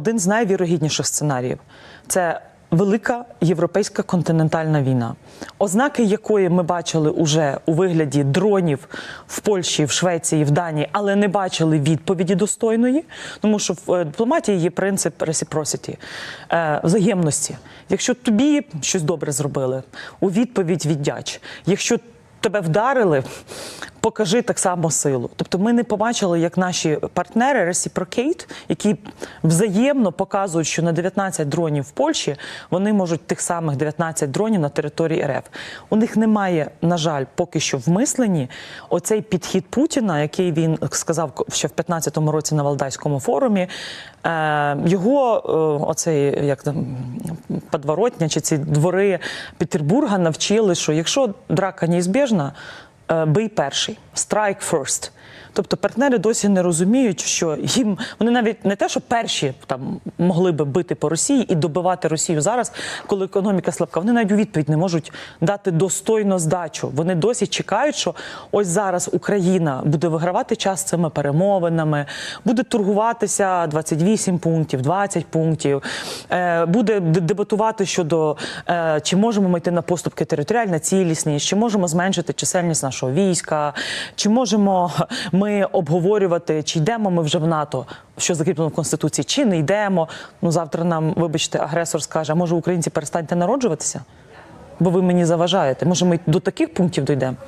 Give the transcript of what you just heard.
Один з найвірогідніших сценаріїв це велика європейська континентальна війна, ознаки якої ми бачили уже у вигляді дронів в Польщі, в Швеції, в Данії, але не бачили відповіді достойної, тому що в е, дипломатії є принцип reciprocity, е, взаємності. Якщо тобі щось добре зробили, у відповідь віддяч. Якщо тебе вдарили, покажи так само силу. Тобто ми не побачили, як наші партнери Reciprocate, які взаємно показують, що на 19 дронів в Польщі вони можуть тих самих 19 дронів на території РФ. У них немає, на жаль, поки що в мисленні оцей підхід Путіна, який він сказав ще в 15-му році на Валдайському форумі. Е, Його е, оцей як там подворотня чи ці двори Петербурга навчили, що якщо драка неізбіжна, бий перший, strike first. Тобто партнери досі не розуміють, що їм вони навіть не те, що перші там могли би бити по Росії і добивати Росію зараз, коли економіка слабка. Вони навіть у відповідь не можуть дати достойну здачу. Вони досі чекають, що ось зараз Україна буде вигравати час цими перемовинами, буде торгуватися 28 пунктів, 20 пунктів, е, буде дебатувати щодо е, чи можемо ми йти на поступки територіальна цілісність, чи можемо зменшити чисельність нашого війська, чи можемо ми обговорювати, чи йдемо ми вже в НАТО, що закріплено в конституції, чи не йдемо. Ну завтра нам, вибачте, агресор скаже: а може українці перестаньте народжуватися? Бо ви мені заважаєте. Може, ми до таких пунктів дійдемо?